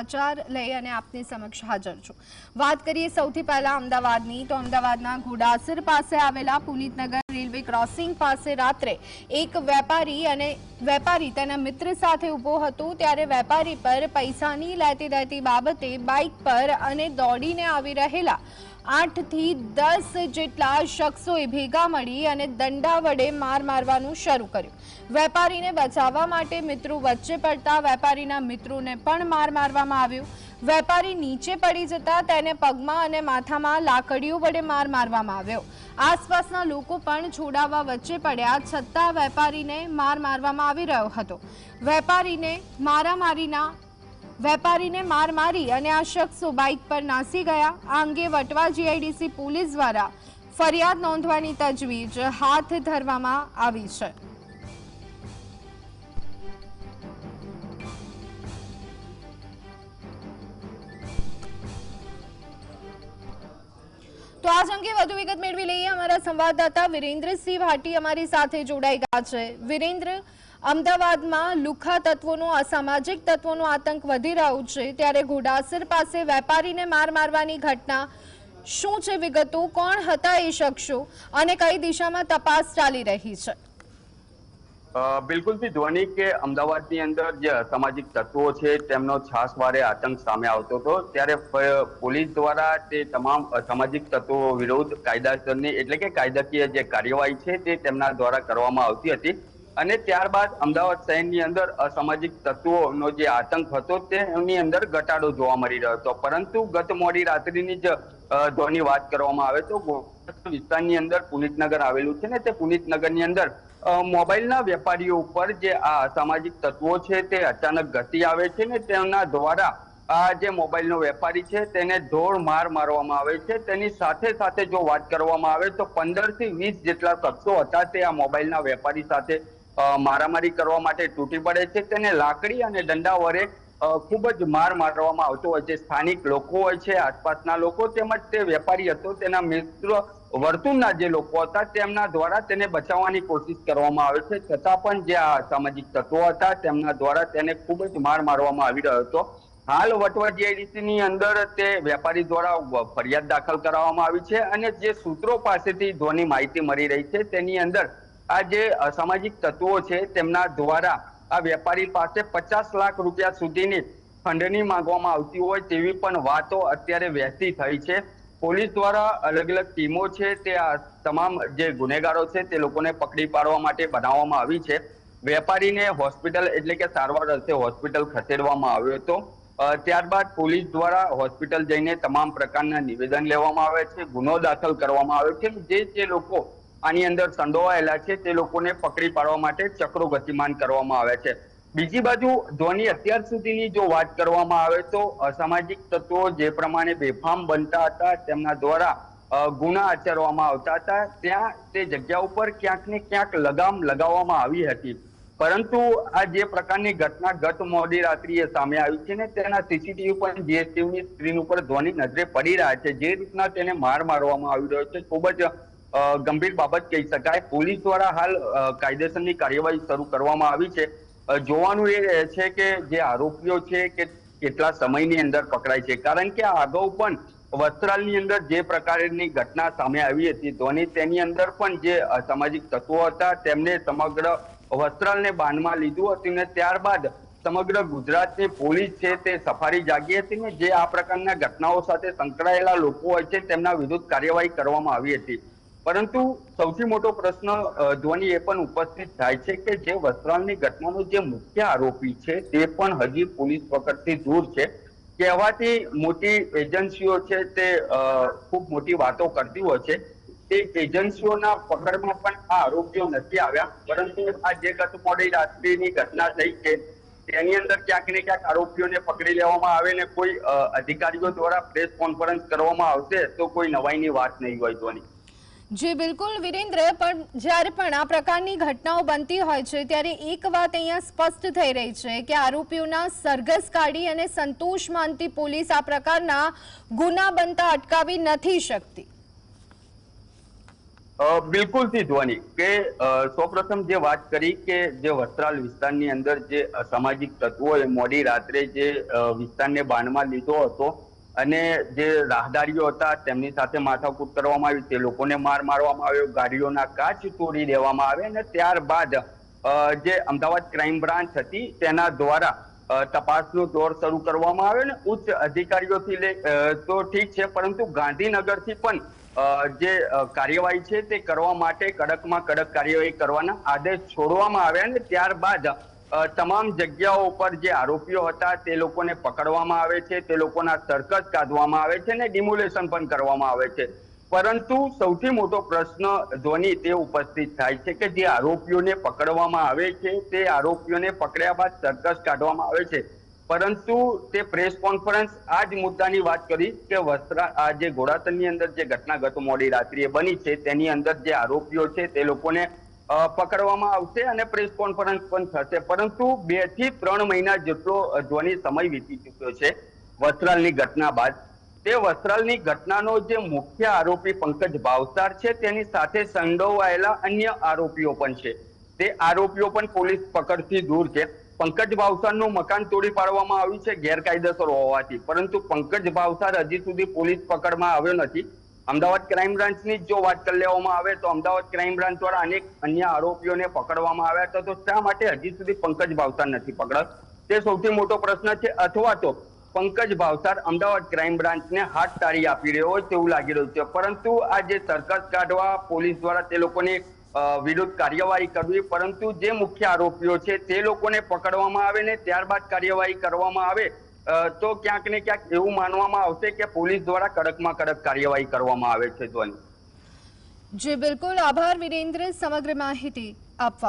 સમાચાર લઈ અને આપની સમક્ષ હાજર છું. વાત કરીએ સૌથી પહેલા અમદાવાદની, તો અમદાવાદના ઘોડાસર પાસે આવેલા પુનિતનગર રેલવે ક્રોસિંગ પાસે રાત્રે એક વેપારી અને વેપારી તેના મિત્ર સાથે ઊભો હતો. ત્યારે વેપારી પર પૈસાની લેતી દેતી બાબતે બાઇક પર અને દોડીને આવી રહેલા આઠથી દસ જેટલા શખ્સોએ ભેગા મળી અને દંડા વડે માર મારવાનું શરૂ કર્યું. વેપારીને બચાવવા માટે મિત્રો વચ્ચે પડતા વેપારીના મિત્રોને પણ માર મારવામાં આવ્યો. વેપારી નીચે પડી જતા તેને પગમાં અને માથામાં લાકડીઓ વડે માર મારવામાં આવ્યો. આસપાસના લોકો પણ છોડાવવા વચ્ચે પડ્યા છતાં વેપારીને માર મારવામાં આવી રહ્યો હતો. વેપારીને મારામારીના વેપારીને માર મારી અને આ શખ્સો બાઇક પર નાસી ગયા. આ અંગે વટવા જીઆઈડીસી પોલીસ દ્વારા ફરિયાદ નોંધવાની તજવીજ હાથ ધરવામાં આવી છે. તો આ અંગે વધુ વિગત મેળવી લઈએ. અમારા સંવાદદાતા વિરેન્દ્રસિંહ ભાટી અમારી સાથે જોડાઈ ગયા છે. વિરેન્દ્ર અમદાવાદમાં લુખા તત્વોનો, અસામાજિક તત્વોનો આતંક વધી રહ્યો છે, ત્યારે ઘોડાસર પાસે વેપારીને માર મારવાની ઘટના શું છે વિગતો, કોણ હતા એ શખ્સો અને કઈ દિશામાં તપાસ ચાલી રહી છે? બિલકુલ બિલકુલથી ધ્વની કે અમદાવાદની અંદર જે અસામાજિક તત્વો છે, તેમનો છાસવારે આતંક સામે આવતો હતો, ત્યારે પોલીસ દ્વારા તે તમામ અસામાજિક તત્વો વિરુદ્ધ કાયદાસરની, એટલે કે કાયદાકીય જે કાર્યવાહી છે તે તેમના દ્વારા કરવામાં આવતી હતી. અને ત્યારબાદ અમદાવાદ શહેરની અંદર અસામાજિક તત્વોનો જે આતંક હતો તેની અંદર ઘટાડો જોવા મળી રહ્યો હતો. પરંતુ ગત મોડી રાત્રિની જ ધોની વાત કરવામાં આવે તો વિસ્તારની અંદર પુનિતનગર આવેલું છે ને તે પુનિતનગરની અંદર મોબાઈલના વેપારીઓ ઉપર જે આ અસામાજિક તત્વો છે તે અચાનક ગતિ આવે છે ને તેમના દ્વારા આ જે મોબાઈલનો વેપારી છે તેને ધોળ માર મારવામાં આવે છે. તેની સાથે સાથે જો વાત કરવામાં આવે તો પંદરથી વીસ જેટલા શખ્સો હતા તે આ મોબાઈલના વેપારી સાથે મારામારી કરવા માટે તૂટી પડે છે. તેને લાકડી અને દંડા વડે ખૂબ જ માર મારવામાં આવતો હોય છે. સ્થાનિક લોકો હોય છે, આસપાસના લોકો તેમજ તે વેપારી હતો. તેના મિત્ર વર્તુળના જે લોકો હતા, તેમના દ્વારા તેને બચાવવાની કોશિશ કરવામાં આવે છે. છતાં પણ જે આ સામાજિક તત્વો હતા, તેમના દ્વારા તેને ખૂબ જ માર મારવામાં આવી રહ્યો હતો. હાલ વટવા GIDC ની અંદર તે વેપારી દ્વારા ફરિયાદ દાખલ કરાવવામાં આવી છે અને જે સૂત્રો પાસેથી ધોની માહિતી મળી રહી છે, તેની અંદર આ જે અસામાજિક તત્વો છે તેમના દ્વારા આ વેપારી પાસે પચાસ લાખ રૂપિયા સુધીની ખંડણી માંગવામાં આવતી હોય તેવી પણ વાતો અત્યારે વહેતી થઈ છે. પોલીસ દ્વારા અલગ અલગ ટીમો છે તે આ તમામ જે ગુનેગારો છે તે લોકોને પકડી પાડવા માટે બનાવવામાં આવી છે. વેપારીને હોસ્પિટલ એટલે કે સારવાર અર્થે હોસ્પિટલ ખસેડવામાં આવ્યો હતો. ત્યારબાદ પોલીસ દ્વારા હોસ્પિટલ જઈને તમામ પ્રકારના નિવેદન લેવામાં આવે છે, ગુનો દાખલ કરવામાં આવે છે. જે જે લોકો આની અંદર સંડોવાયેલા છે, તે લોકોને પકડી પાડવા માટે ચક્રો ગતિમાન કરવામાં આવે છે. બીજી બાજુ ધોની અત્યાર સુધીની જો વાત કરવામાં આવે તો અસામાજિક તત્વો જે પ્રમાણે બેફામ બનતા હતા, તેમના દ્વારા ગુના આચરવામાં આવતા હતા, ત્યાં તે જગ્યા ઉપર ક્યાંક ને ક્યાંક લગામ લગાવવામાં આવી હતી. પરંતુ આ જે પ્રકારની ઘટના ગત મોડી રાત્રિએ સામે આવી છે ને, તેના સીસીટીવી પણ જીએસટીવીની સ્ક્રીન ઉપર ધ્વની નજરે પડી રહ્યા છે. જે રીતના તેને માર મારવામાં આવી રહ્યો છે, ખૂબ જ ગંભીર બાબત કહી શકાય. પોલીસ દ્વારા હાલ કાયદેસરની કાર્યવાહી શરૂ કરવામાં આવી છે. જોવાનું એ છે કે જે આરોપીઓ છે કે કેટલા સમયની અંદર પકડાય છે. કારણ કે અગાઉ પણ વસ્ત્રાલની અંદર જે પ્રકારની ઘટના સામે આવી હતી ધોની તેની અંદર પણ જે અસામાજિક તત્વો હતા, તેમને સમગ્ર વસ્ત્રાલને બાનમાં લીધું હતું ને ત્યારબાદ સમગ્ર ગુજરાતની પોલીસ છે તે સફારી જાગી હતી ને જે આ પ્રકારના ઘટનાઓ સાથે સંકળાયેલા લોકો હોય છે તેમના વિરુદ્ધ કાર્યવાહી કરવામાં આવી હતી. પરંતુ સૌથી મોટો પ્રશ્ન ધોની એ પણ ઉપસ્થિત થાય છે કે જે વસ્ત્રાલની ઘટનાનો જે મુખ્ય આરોપી છે તે પણ હજી પોલીસ પકડથી દૂર છે. કહેવાતી મોટી એજન્સીઓ છે તે ખૂબ મોટી વાતો કરતી હોય છે. તે એજન્સીઓના પકડમાં પણ આ આરોપીઓ નથી આવ્યા. પરંતુ આ જે ગત મોડી રાત્રિની ઘટના થઈ છે તેની અંદર ક્યાંક ને ક્યાંક આરોપીઓને પકડી લેવામાં આવે ને કોઈ અધિકારીઓ દ્વારા પ્રેસ કોન્ફરન્સ કરવામાં આવશે તો કોઈ નવાઈની વાત નહીં હોય ધ્વની. જી બિલકુલ વિરેન્દ્ર પણ જ્યારે પણ આ પ્રકારની ઘટનાઓ બનતી હોય છે ત્યારે એક વાત અહીંયા સ્પષ્ટ થઈ રહી છે કે આરોપીઓના સરઘસ કાઢી અને સંતોષ માનતી પોલીસ આ પ્રકારના ગુના બનતા અટકાવી નથી શકતી. અ, થી ધ્વની કે સૌપ્રથમ જે વાત કરી કે જે વસ્ત્રાલ વિસ્તારની અંદર જે સામાજિક તત્વોએ મોડી રાત્રે જે વિસ્તારને બાનમાં લીધો હતો અને જે રાહદારીઓ હતા, તેમની સાથે માથાકૂટ કરવામાં આવી, તે લોકોને માર મારવામાં આવ્યો, ગાડીઓના કાચ તોડી દેવામાં આવે અને ત્યારબાદ જે અમદાવાદ ક્રાઇમ બ્રાન્ચ હતી, તેના દ્વારા તપાસનો દોર શરૂ કરવામાં આવ્યો ને ઉચ્ચ અધિકારીઓથી લે તો ઠીક છે, પરંતુ ગાંધીનગરથી પણ જે કાર્યવાહી છે તે કરવા માટે કડકમાં કડક કાર્યવાહી કરવાના આદેશ છોડવામાં આવ્યા ને ત્યારબાદ તમામ જગ્યાઓ ઉપર જે આરોપીઓ હતા તે લોકોને પકડવામાં આવે છે, તે લોકોના સર્કસ કાઢવામાં આવે છે અને ડિમોલેશન પણ કરવામાં આવે છે. પરંતુ સૌથી મોટો પ્રશ્ન ધ્વની તે ઉપસ્થિત થાય છે કે જે આરોપીઓને પકડવામાં આવે છે, તે આરોપીઓને પકડ્યા બાદ સર્કસ કાઢવામાં આવે છે. પરંતુ તે પ્રેસ કોન્ફરન્સ આ જ મુદ્દાની વાત કરી કે વસ્ત્રા, આ જે ઘોડાસરની અંદર જે ઘટના ગત મોડી રાત્રિએ બની છે, તેની અંદર જે આરોપીઓ છે તે લોકોને પકડવામાં આવશે અને પ્રેસ કોન્ફરન્સ પણ થશે. પરંતુ બેથી ત્રણ મહિના જેટલો અ, સમય વીતી ચૂક્યો છે વસ્ત્રાલની ઘટના બાદ. તે વસ્ત્રાલની ઘટનાનો જે મુખ્ય આરોપી પંકજ ભાવસાર છે તેની સાથે સંડોવાયેલા અન્ય આરોપીઓ પણ છે. તે આરોપીઓ પણ પોલીસ પકડથી દૂર છે. પંકજ ભાવસારનું મકાન તોડી પાડવામાં આવ્યું છે ગેરકાયદેસર હોવાથી. પરંતુ પંકજ ભાવસાર હજી સુધી પોલીસ પકડમાં આવ્યો નથી. અમદાવાદ ક્રાઇમ બ્રાન્ચની જો વાત કરી લેવામાં આવે તો અમદાવાદ ક્રાઇમ બ્રાન્ચ દ્વારા અનેક અન્ય આરોપીઓને પકડવામાં આવ્યા હતા. તો શા માટે હજી સુધી પંકજ ભાવસાર નથી પકડત તે સૌથી મોટો પ્રશ્ન છે, અથવા તો પંકજ ભાવસાર અમદાવાદ ક્રાઇમ બ્રાન્ચને હાથ તારી આપી રહ્યો હોય તેવું લાગી રહ્યું છે. પરંતુ આ જે સર્કસ કાઢવા, પોલીસ દ્વારા તે લોકોની વિરુદ્ધ કાર્યવાહી કરવી, પરંતુ જે મુખ્ય આરોપીઓ છે તે લોકોને પકડવામાં આવે ને ત્યારબાદ કાર્યવાહી કરવામાં આવે તો ક્યાંક ને ક્યાંક એવું માનવામાં આવશે કે પોલીસ દ્વારા કડકમાં કડક કાર્યવાહી કરવામાં આવે છે ધ્વની. જી, બિલકુલ. આભાર, વિરેન્દ્ર. સમગ્ર માહિતી આપવા